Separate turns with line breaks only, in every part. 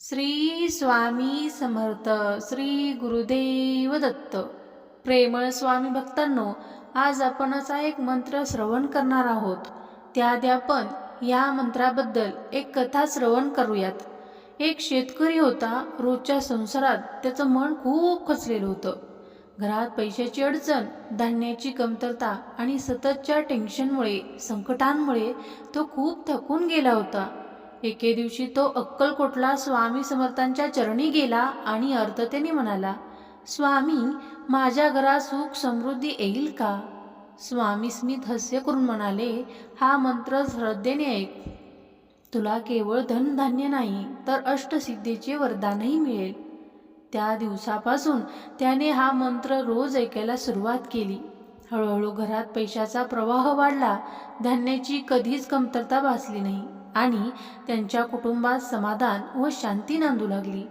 श्री स्वामी समर्थ श्री गुरुदेव दत्त. प्रेमळ स्वामी भक्तांनो आज आपण असा एक मंत्र श्रवण करणार आहोत. त्याआधी आपण या मंत्राबद्दल एक कथा श्रवण करूयात. एक शेतकरी होता रोजच्या संसारात त्याचं मन खूप खचलेलं होतं. घरात पैशाची अडचण धान्याची कमतरता आणि सततच्या टेन्शनमुळे संकटांमुळे तो खूप थकून गेला होता. एके दिवशी तो अक्कलकोटला स्वामी समर्थांच्या चरणी गेला आणि अर्थतेने म्हणाला स्वामी माझ्या घरात सुख समृद्धी येईल का? स्वामी स्मित हास्य करून म्हणाले हा मंत्र श्रद्धेने ऐक. तुला केवळ धनधान्य नाही तर अष्टसिद्धीचे वरदानही मिळेल. त्या दिवसापासून त्याने हा मंत्र रोज ऐकायला सुरुवात केली. हळूहळू घरात पैशाचा प्रवाह वाढला. धान्याची कधीच कमतरता भासली नाही. आणि त्यांच्या कुटुंबात समाधान व शांती नांदू लागली.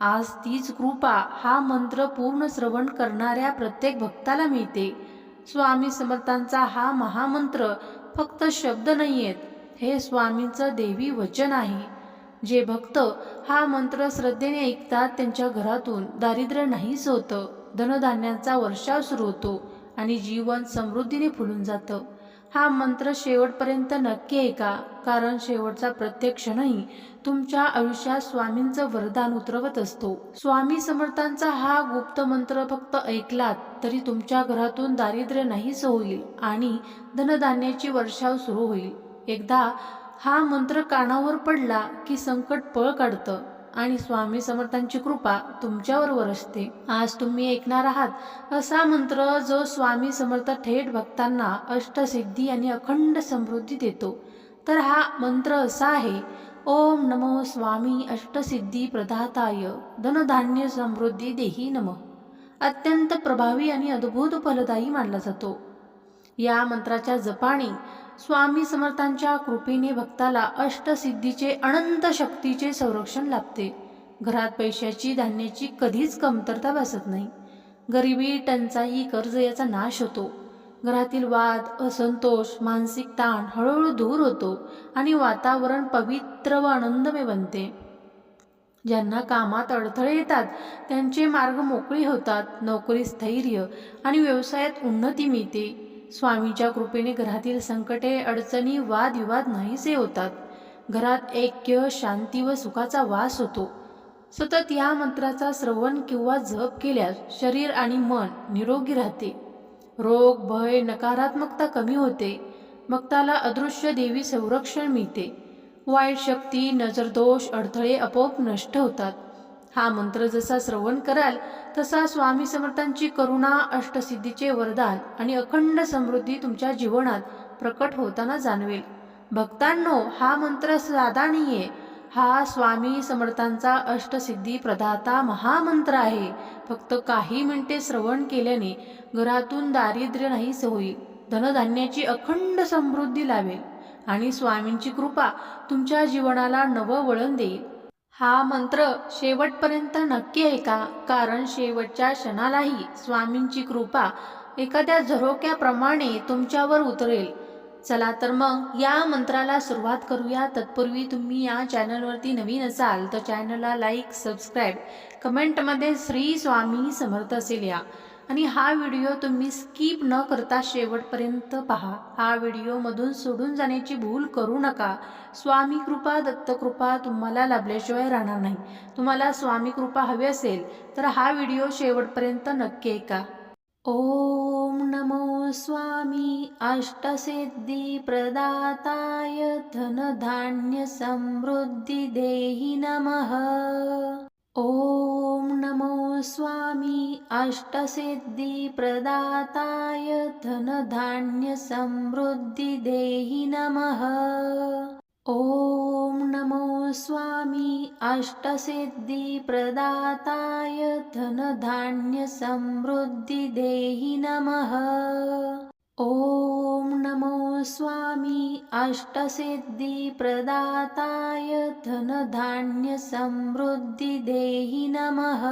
आज तीच कृपा हा मंत्र पूर्ण श्रवण करणाऱ्या प्रत्येक भक्ताला मिळते. स्वामी समर्थांचा हा महामंत्र फक्त शब्द नाही आहेत हे स्वामींचं देवी वचन आहे. जे भक्त हा मंत्र श्रद्धेने ऐकतात त्यांच्या घरातून दारिद्र्य नाहीच होतं धनधान्यांचा वर्षाव सुरू होतो आणि जीवन समृद्धीने फुलून जातं. हा मंत्र शेवटपर्यंत नक्की ऐका कारण शेवटचा प्रत्येक क्षणही तुमच्या आयुष्यात स्वामींचं वरदान उतरवत असतो. स्वामी समर्थांचा हा गुप्त मंत्र फक्त ऐकलात तरी तुमच्या घरातून दारिद्र्य नाहीच होईल आणि धनधान्याची वर्षाव सुरू होईल. एकदा हा मंत्र कानावर पडला की संकट पळ काढतं. आणि स्वामी समर्थांची कृपा तुमच्यावर वरसते. आज तुम्ही ऐकणार आहात असा मंत्र जो स्वामी समर्थ थेट भक्तांना अष्टसिद्धी आणि अखंड समृद्धी देतो. तर हा मंत्र असा आहे ओम नमो स्वामी अष्टसिद्धी प्रदाताय धनधान्य समृद्धी देही नम. अत्यंत प्रभावी आणि अद्भुत फलदायी मानला जातो. या मंत्राच्या जपाने स्वामी समर्थांच्या कृपेने भक्ताला अष्टसिद्धीचे अनंत शक्तीचे संरक्षण लाभते. घरात पैशाची धान्याची कधीच कमतरता भासत नाही. गरिबी टंचाई कर्ज याचा नाश होतो. घरातील वाद असंतोष मानसिक ताण हळूहळू दूर होतो आणि वातावरण पवित्र व आनंदमय बनते. ज्यांना कामात अडथळे येतात त्यांचे मार्ग मोकळे होतात नोकरी स्थैर्य आणि व्यवसायात उन्नती मिळते. स्वामीच्या कृपेने घरातील संकटे अडचणी वादविवाद नाहीसे होतात. घरात ऐक्य शांती व सुखाचा वास होतो. सतत या मंत्राचा श्रवण किंवा जप केल्यास शरीर आणि मन निरोगी राहते. रोग भय नकारात्मकता कमी होते. भक्ताला अदृश्य देवी संरक्षण मिळते. वाईट शक्ती नजरदोष अडथळे आपोआप नष्ट होतात. हा मंत्र जसा श्रवण कराल तसा स्वामी समर्थांची करुणा अष्टसिद्धीचे वरदान आणि अखंड समृद्धी तुमच्या जीवनात प्रकट होताना जाणवेल. भक्तांनो हा मंत्र साधा नाहीये. हा स्वामी समर्थांचा अष्टसिद्धी प्रदाता महामंत्र आहे. फक्त काही मिनिटे श्रवण केल्याने घरातून दारिद्र्य नाहीच होईल. धनधान्याची अखंड समृद्धी लावेल आणि स्वामींची कृपा तुमच्या जीवनाला नवं वळण देईल. हा मंत्र शेवटपर्यंत नक्की ऐका कारण शेवटच्या क्षणालाही स्वामींची कृपा एखाद्या झरोक्याप्रमाणे तुमच्यावर उतरेल. चला तर मग या मंत्राला सुरुवात करूया. तत्पूर्वी तुम्ही या चॅनलवरती नवीन असाल तर चॅनलला लाईक सबस्क्राईब कमेंटमध्ये श्री स्वामी समर्थ असेल या. आणि हा व्हिडिओ तुम्ही स्किप न करता शेवटपर्यंत पहा. हा व्हिडिओमधून सोडून जाण्याची भूल करू नका. स्वामी कृपा दत्तकृपा तुम्हाला लाभल्याशिवाय राहणार नाही. तुम्हाला स्वामी कृपा हवी असेल तर हा व्हिडिओ शेवटपर्यंत नक्की ऐका. ओम नमो स्वामी अष्टसिद्धी प्रदाताय धनधान्य समृद्धी देही नमः. ॐ नमो स्वामी अष्टसिद्धि प्रदाताय धनधान्य समृद्धि देहि नमः। ॐ नमो स्वामी अष्टसिद्धि प्रदाताय धनधान्य समृद्धि देहि नमः ॐ नमो स्वामी अष्टसिद्धि प्रदाताय धनधान्य समृद्धि देहि नमः।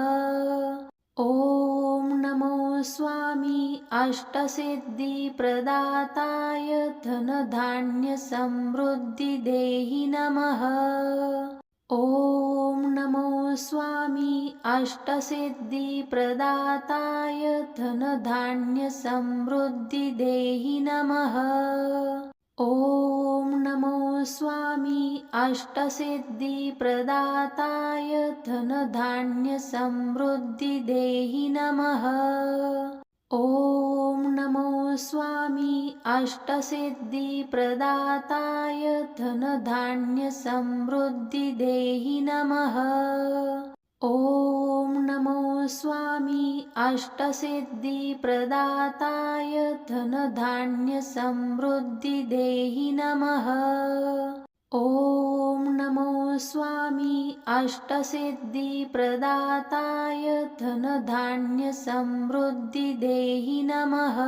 ॐ नमो स्वामी अष्टसिद्धि प्रदाताय धनधान्य समृद्धि देहि नमः ॐ नमो स्वामी अष्टसिद्धिप्रदाताय धनधान्यसमृद्धिदेहि नमः। ॐ नमो स्वामी अष्टसिद्धिप्रदाताय धनधान्यसमृद्धिदेहि नमः ॐ नमो स्वामी अष्टसिद्धिप्रदाताय धनधान्यसमृद्धिदेहि नमः। ॐ नमो स्वामी अष्टसिद्धिप्रदाताय धनधान्यसमृद्धिदेहि नमः ॐ नमो स्वामी अष्टसिद्धिप्रदाताय धनधान्यसमृद्धिदेहि नमः।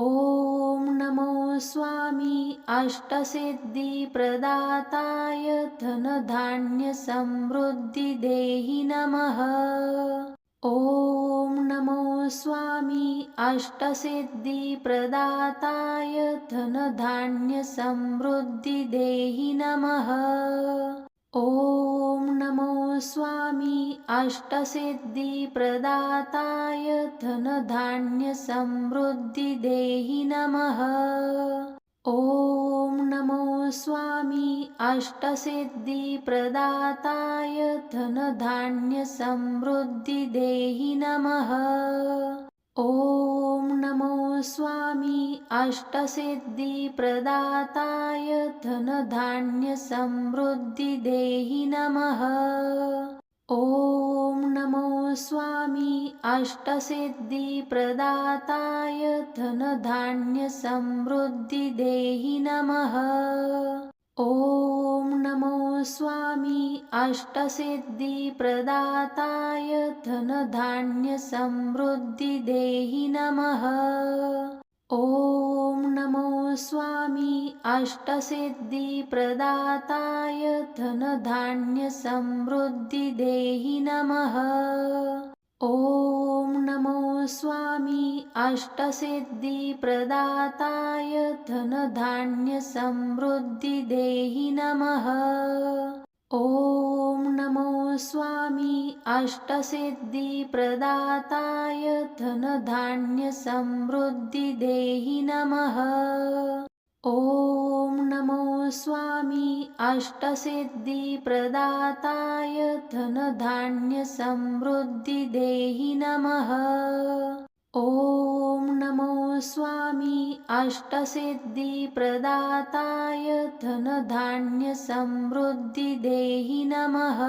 ॐ नमो स्वामी अष्टसिद्धिप्रदाताय धनधान्यसमृद्धिदेहि नमः ॐ नमो स्वामी अष्टसिद्धिप्रदाताय धनधान्यसमृद्धिदेहि नमः। ॐ नमो स्वामी अष्टसिद्धिप्रदाताय धनधान्यसमृद्धिदेहि नमः ॐ नमो स्वामी अष्टसिद्धिप्रदाताय धनधान्यसमृद्धिदेहि नमः। ॐ नमो स्वामी अष्टसिद्धिप्रदाताय धनधान्यसमृद्धिदेहि नमः ॐ नमो स्वामी अष्टसिद्धिप्रदाताय धनधान्यसमृद्धिदेहि नमः। ॐ नमो स्वामी अष्टसिद्धिप्रदाताय धनधान्यसमृद्धिदेहि नमः ॐ नमो स्वामी अष्टसिद्धिप्रदाताय धनधान्यसमृद्धिदेहि नमः। ॐ नमो स्वामी अष्टसिद्धिप्रदाताय धनधान्यसमृद्धिदेहि नमः ॐ नमो स्वामी अष्टसिद्धिप्रदाताय धनधान्यसमृद्धिदेहि नमः। ॐ नमो स्वामी अष्टसिद्धिप्रदाताय धनधान्यसमृद्धिदेहि नमः ॐ नमो स्वामी अष्टसिद्धिप्रदाताय धनधान्यसमृद्धिदेहि नमः।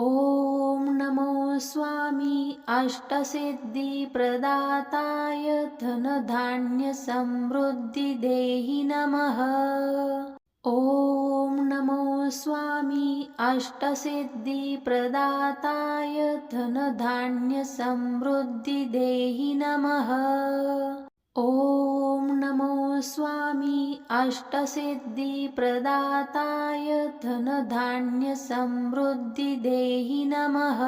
ॐ नमो स्वामी अष्टसिद्धिप्रदाताय धनधान्यसमृद्धिदेहि नमः। ॐ स्वामी अष्टसिद्धिप्रदाताय धनधान्यसमृद्धिदेहि नमः। ॐ नमो स्वामी अष्टसिद्धिप्रदाताय धनधान्यसमृद्धिदेहि नमः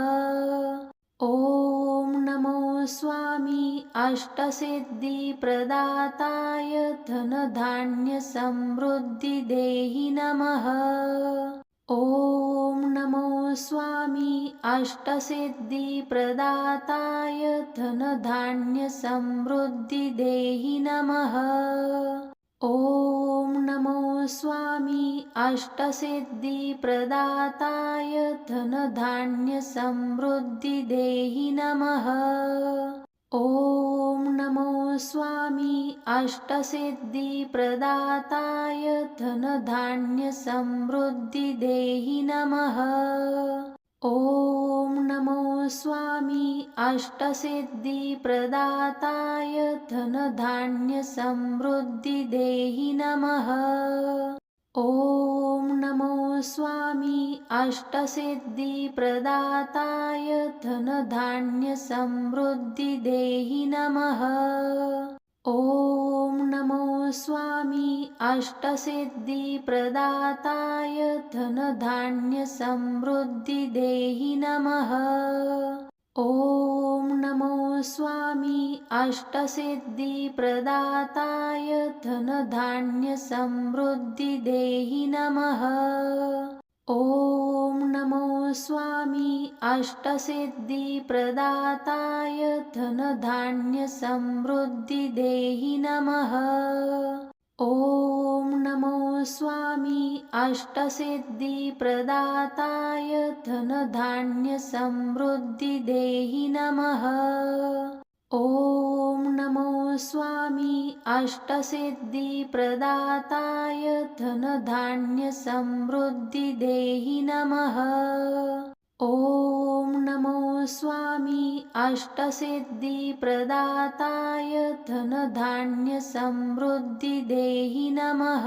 ॐ नमो स्वामी अष्टसिद्धिप्रदाताय धनधान्यसमृद्धिदेहि नमः। ॐ नमो स्वामी अष्टसिद्धिप्रदाताय धनधान्यसमृद्धिदेहि नमः। ॐ नमो स्वामी अष्टसिद्धिप्रदाताय धनधान्यसमृद्धिदेहि नमः। ॐ नमो स्वामी अष्टसिद्धिप्रदाताय धनधान्यसमृद्धिदेहि नमः। ॐ नमो स्वामी अष्टसिद्धिप्रदाताय धनधान्यसमृद्धिदेहि नमः ॐ नमो स्वामी अष्टसिद्धिप्रदाताय धनधान्यसमृद्धिदेहि नमः। ॐ नमो स्वामी अष्टसिद्धिप्रदाताय धनधान्यसमृद्धिदेहि नमः ॐ नमो स्वामी अष्टसिद्धिप्रदाताय धनधान्यसमृद्धिदेहि नमः। ॐ नमो स्वामी अष्टसिद्धिप्रदाताय धनधान्यसमृद्धिदेहि नमः ॐ नमो स्वामी अष्टसिद्धिप्रदाताय धनधान्यसमृद्धिदेहि नमः। ॐ नमो स्वामी अष्टसिद्धिप्रदाताय धनधान्यसमृद्धिदेहि नमः ॐ नमो स्वामी अष्टसिद्धिप्रदाताय धनधान्यसमृद्धिदेहि नमः।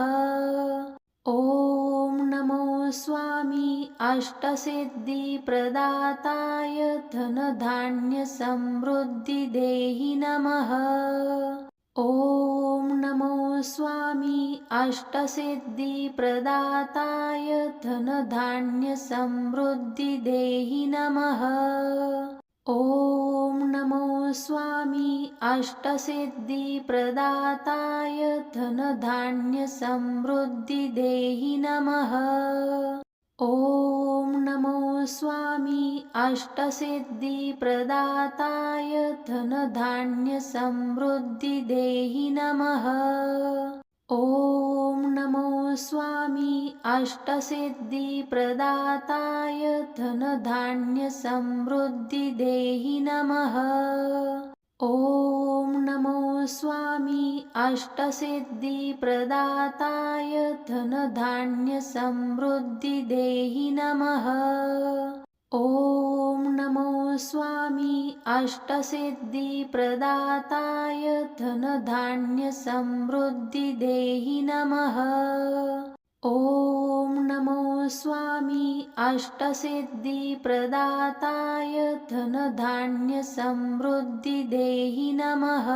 ॐ नमो स्वामी अष्टसिद्धिप्रदाताय धनधान्यसमृद्धिदेहि नमः ॐ नमो स्वामी अष्टसिद्धिप्रदाताय धनधान्यसमृद्धिदेहि नमः। ॐ नमो स्वामी अष्टसिद्धिप्रदाताय धनधान्यसमृद्धिदेहि नमः ॐ नमो स्वामी अष्टसिद्धिप्रदाताय धनधान्यसमृद्धिदेहि नमः। ॐ नमो स्वामी अष्टसिद्धिप्रदाताय धनधान्यसमृद्धिदेहि नमः ॐ नमो स्वामी अष्टसिद्धिप्रदाताय धनधान्यसमृद्धिदेहि नमः। ॐ नमो स्वामी अष्टसिद्धिप्रदाताय धनधान्यसमृद्धिदेहि नमः ॐ नमो स्वामी अष्टसिद्धिप्रदाताय धनधान्यसमृद्धिदेहि नमः।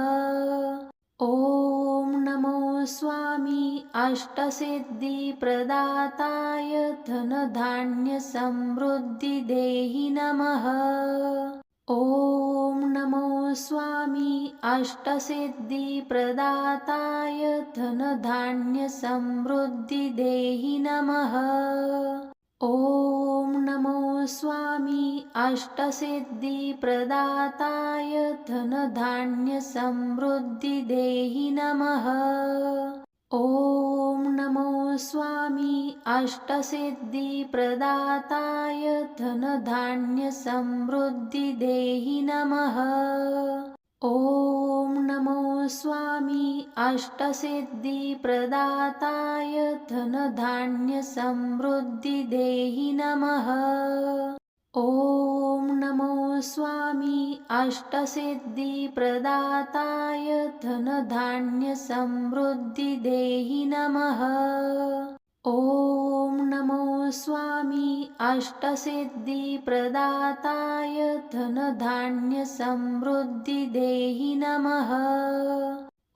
ॐ नमो स्वामी अष्टसिद्धिप्रदाताय धनधान्यसमृद्धिदेहि नमः ॐ नमो स्वामी अष्टसिद्धिप्रदाताय धनधान्यसमृद्धिदेहि नमः। ॐ नमो स्वामी अष्टसिद्धिप्रदाताय धनधान्यसमृद्धिदेहि नमः ॐ नमो स्वामी अष्टसिद्धिप्रदाताय धनधान्यसमृद्धिदेहि नमः। ॐ नमो स्वामी अष्टसिद्धिप्रदाताय धनधान्यसमृद्धिदेहि नमः ॐ नमो स्वामी अष्टसिद्धिप्रदाताय धनधान्यसमृद्धिदेहि नमः। ॐ नमो स्वामी अष्टसिद्धिप्रदाताय धनधान्यसमृद्धिदेहि नमः।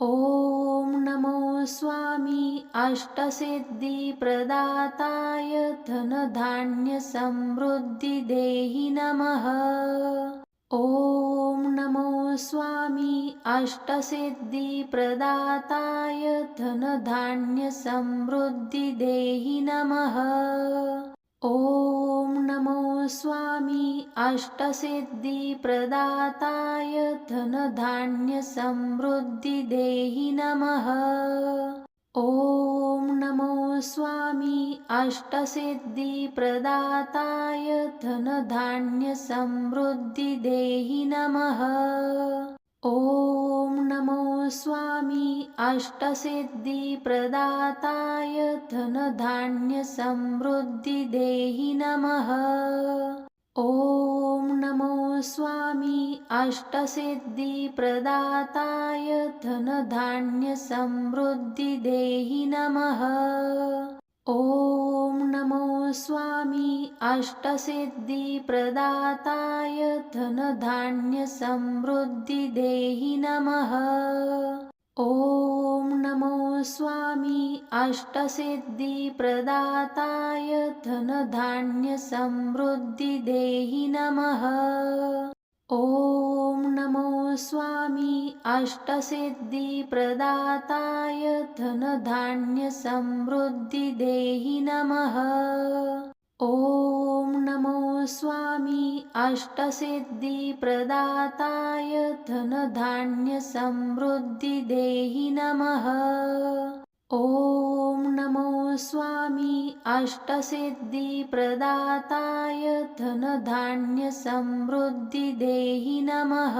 ॐ स्वामी अष्टसिद्धिप्रदाताय धनधान्यसमृद्धिदेहि नमः। ॐ नमो स्वामी अष्टसिद्धिप्रदाताय धनधान्यसमृद्धिदेहि नमः ॐ नमो स्वामी अष्टसिद्धिप्रदाताय धनधान्यसमृद्धिदेहि नमः। ॐ नमो स्वामी अष्टसिद्धिप्रदाताय धनधान्यसमृद्धिदेहि नमः। ॐ नमो स्वामी अष्टसिद्धिप्रदाताय धनधान्यसमृद्धिदेहि नमः। ॐ नमो स्वामी अष्टसिद्धिप्रदाताय धनधान्यसमृद्धिदेहि नमः। ॐ नमो स्वामी अष्टसिद्धिप्रदाताय धनधान्यसमृद्धिदेहि नमः ॐ नमो स्वामी अष्टसिद्धिप्रदाताय धनधान्यसमृद्धिदेहि नमः। ॐ नमो स्वामी अष्टसिद्धिप्रदाताय धनधान्यसमृद्धिदेहि नमः ॐ नमो स्वामी अष्टसिद्धिप्रदाताय धनधान्यसमृद्धिदेहि नमः। ॐ नमो स्वामी अष्टसिद्धिप्रदाताय धनधान्यसमृद्धिदेहि नमः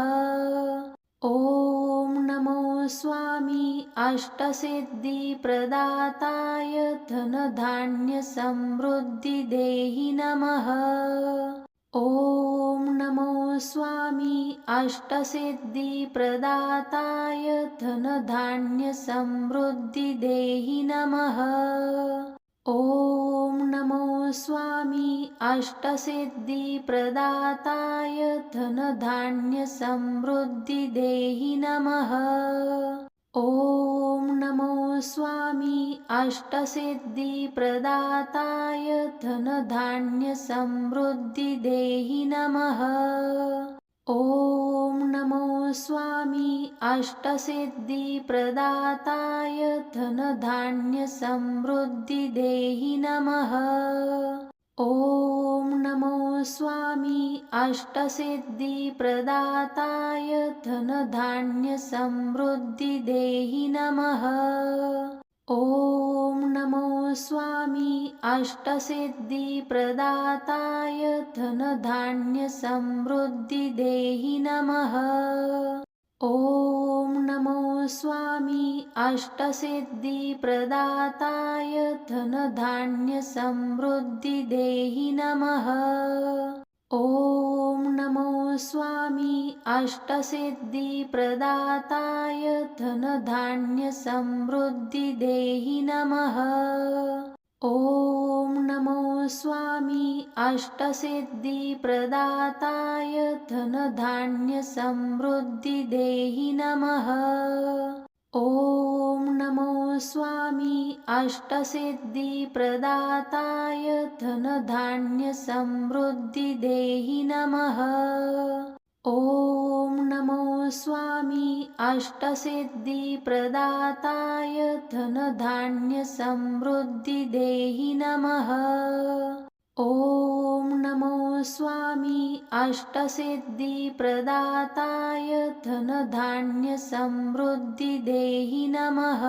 ॐ नमो स्वामी अष्टसिद्धिप्रदाताय धनधान्यसमृद्धिदेहि नमः। ॐ नमो स्वामी अष्टसिद्धिप्रदाताय धनधान्यसमृद्धिदेहि नमः ॐ नमो स्वामी अष्टसिद्धिप्रदाताय धनधान्यसमृद्धिदेहि नमः। ॐ नमो स्वामी अष्टसिद्धिप्रदाताय धनधान्यसमृद्धिदेहि नमः ॐ नमो स्वामी अष्टसिद्धिप्रदाताय धनधान्यसमृद्धिदेहि नमः। ॐ नमो स्वामी अष्टसिद्धिप्रदाताय धनधान्यसमृद्धिदेहि नमः ॐ नमो स्वामी अष्टसिद्धिप्रदाताय धनधान्यसमृद्धिदेहि नमः। ॐ नमो स्वामी अष्टसिद्धिप्रदाताय धनधान्यसमृद्धिदेहि नमः ॐ नमो स्वामी अष्टसिद्धिप्रदाताय धनधान्यसमृद्धिदेहि नमः। ॐ नमो स्वामी अष्टसिद्धिप्रदाताय धनधान्यसमृद्धिदेहि नमः ॐ नमो स्वामी अष्टसिद्धिप्रदाताय धनधान्यसमृद्धिदेहि नमः। ॐ नमो स्वामी अष्टसिद्धिप्रदाताय धनधान्यसमृद्धिदेहि नमः ॐ नमो स्वामी अष्टसिद्धिप्रदाताय धनधान्यसमृद्धिदेहि नमः।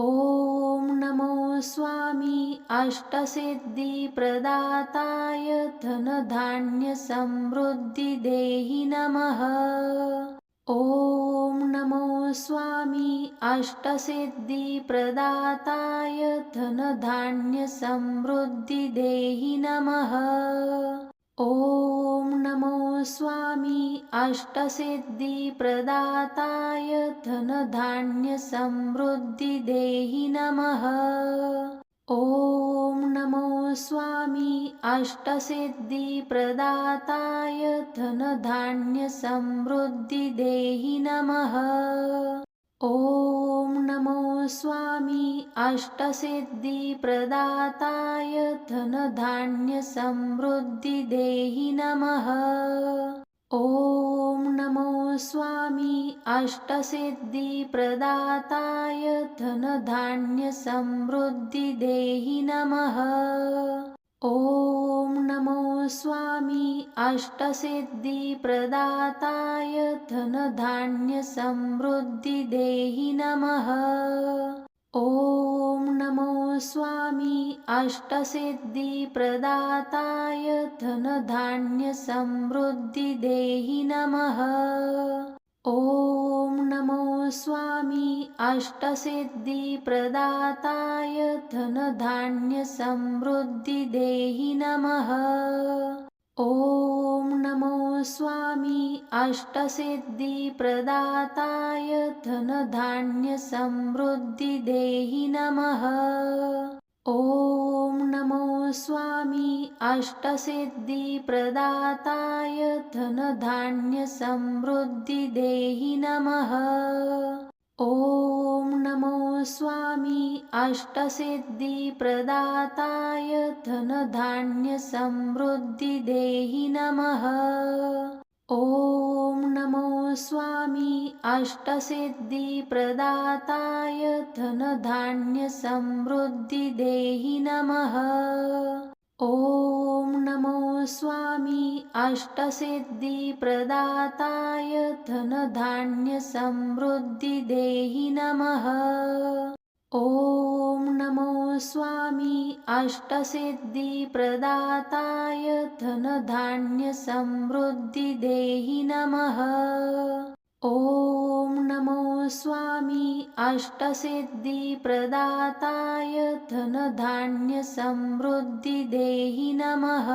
ॐ नमो स्वामी अष्टसिद्धिप्रदाताय धनधान्यसमृद्धिदेहि नमः। ॐ स्वामी अष्टसिद्धिप्रदाताय धनधान्यसमृद्धिदेहि नमः। ॐ नमो स्वामी अष्टसिद्धिप्रदाताय धनधान्यसमृद्धिदेहि नमः ॐ नमो स्वामी अष्टसिद्धिप्रदाताय धनधान्यसमृद्धिदेहि नमः। ॐ नमो स्वामी अष्टसिद्धिप्रदाताय धनधान्यसमृद्धिदेहि नमः। ॐ नमो स्वामी अष्टसिद्धिप्रदाताय धनधान्यसमृद्धिदेहि नमः ॐ नमो स्वामी अष्टसिद्धिप्रदाताय धनधान्यसमृद्धिदेहि नमः ॐ नमो स्वामी अष्टसिद्धिप्रदाताय धनधान्यसमृद्धिदेहि नमः ॐ नमो स्वामी अष्टसिद्धिप्रदाताय धनधान्यसमृद्धिदेहि नमः। ॐ नमो स्वामी अष्टसिद्धिप्रदाताय धनधान्यसमृद्धिदेहि नमः ॐ नमो स्वामी अष्टसिद्धिप्रदाताय धनधान्यसमृद्धिदेहि नमः। ॐ नमो स्वामी अष्टसिद्धिप्रदाताय धनधान्यसमृद्धिदेहि नमः ॐ नमो स्वामी अष्टसिद्धिप्रदाताय धनधान्यसमृद्धिदेहि नमः। ॐ नमो स्वामी अष्टसिद्धिप्रदाताय धनधान्यसमृद्धिदेहि नमः ॐ नमो स्वामी अष्टसिद्धिप्रदाताय धनधान्यसमृद्धिदेहि नमः। ॐ नमो स्वामी अष्टसिद्धिप्रदाताय धनधान्यसमृद्धिदेहि नमः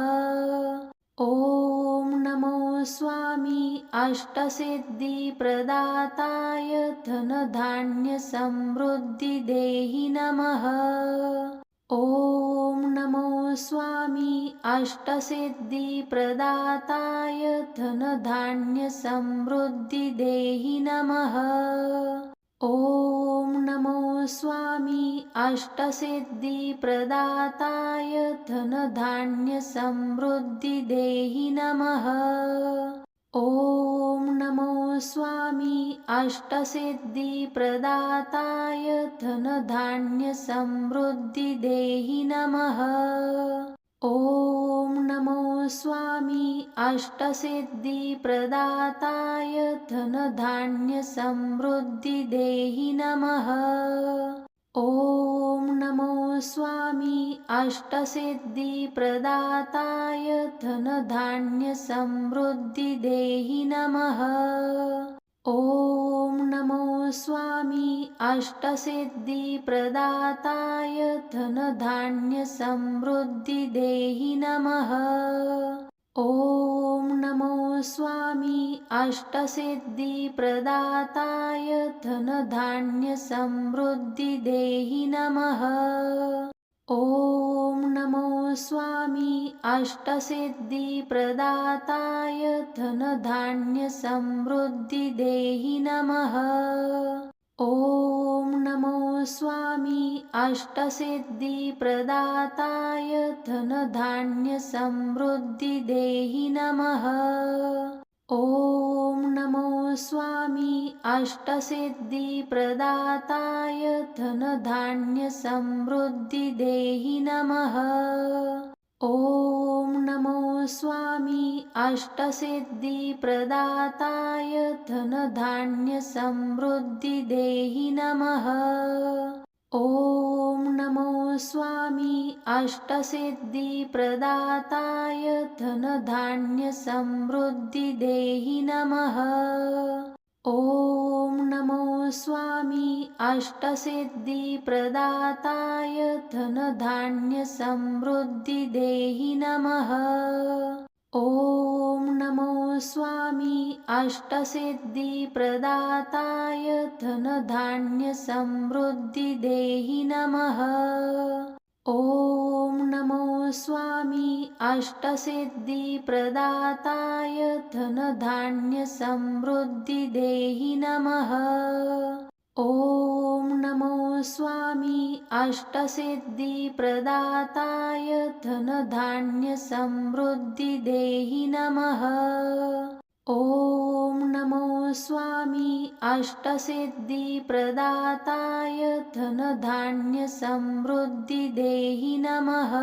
ॐ नमो स्वामी अष्टसिद्धिप्रदाताय धनधान्यसमृद्धिदेहि नमः। ॐ नमो स्वामी अष्टसिद्धिप्रदाताय धनधान्यसमृद्धिदेहि नमः ॐ नमो स्वामी अष्टसिद्धिप्रदाताय धनधान्यसमृद्धिदेहि नमः। ॐ नमो स्वामी अष्टसिद्धिप्रदाताय धनधान्यसमृद्धिदेहि नमः ॐ नमो स्वामी अष्टसिद्धिप्रदाताय धनधान्यसमृद्धिदेहि नमः। ॐ नमो स्वामी अष्टसिद्धिप्रदाताय धनधान्यसमृद्धिदेहि नमः ॐ नमो स्वामी अष्टसिद्धिप्रदाताय धनधान्यसमृद्धिदेहि नमः। ॐ नमो स्वामी अष्टसिद्धिप्रदाताय धनधान्यसमृद्धिदेहि नमः ॐ नमो स्वामी अष्टसिद्धिप्रदाताय धनधान्यसमृद्धिदेहि नमः। ॐ नमो स्वामी अष्टसिद्धिप्रदाताय धनधान्यसमृद्धिदेहि नमः ॐ नमो स्वामी अष्टसिद्धिप्रदाताय धनधान्यसमृद्धिदेहि नमः। ॐ नमो स्वामी अष्टसिद्धिप्रदाताय धनधान्यसमृद्धिदेहि नमः ॐ नमो स्वामी अष्टसिद्धिप्रदाताय धनधान्यसमृद्धिदेहि नमः। ॐ नमो स्वामी अष्टसिद्धिप्रदाताय धनधान्यसमृद्धिदेहि नमः। ॐ नमो स्वामी अष्टसिद्धिप्रदाताय धनधान्यसमृद्धिदेहि नमः। ॐ नमो स्वामी अष्टसिद्धिप्रदाताय धनधान्यसमृद्धिदेहि नमः ॐ नमो स्वामी अष्टसिद्धिप्रदाताय धनधान्यसमृद्धिदेहि नमः। ॐ नमो स्वामी अष्टसिद्धिप्रदाताय धनधान्यसमृद्धिदेहि नमः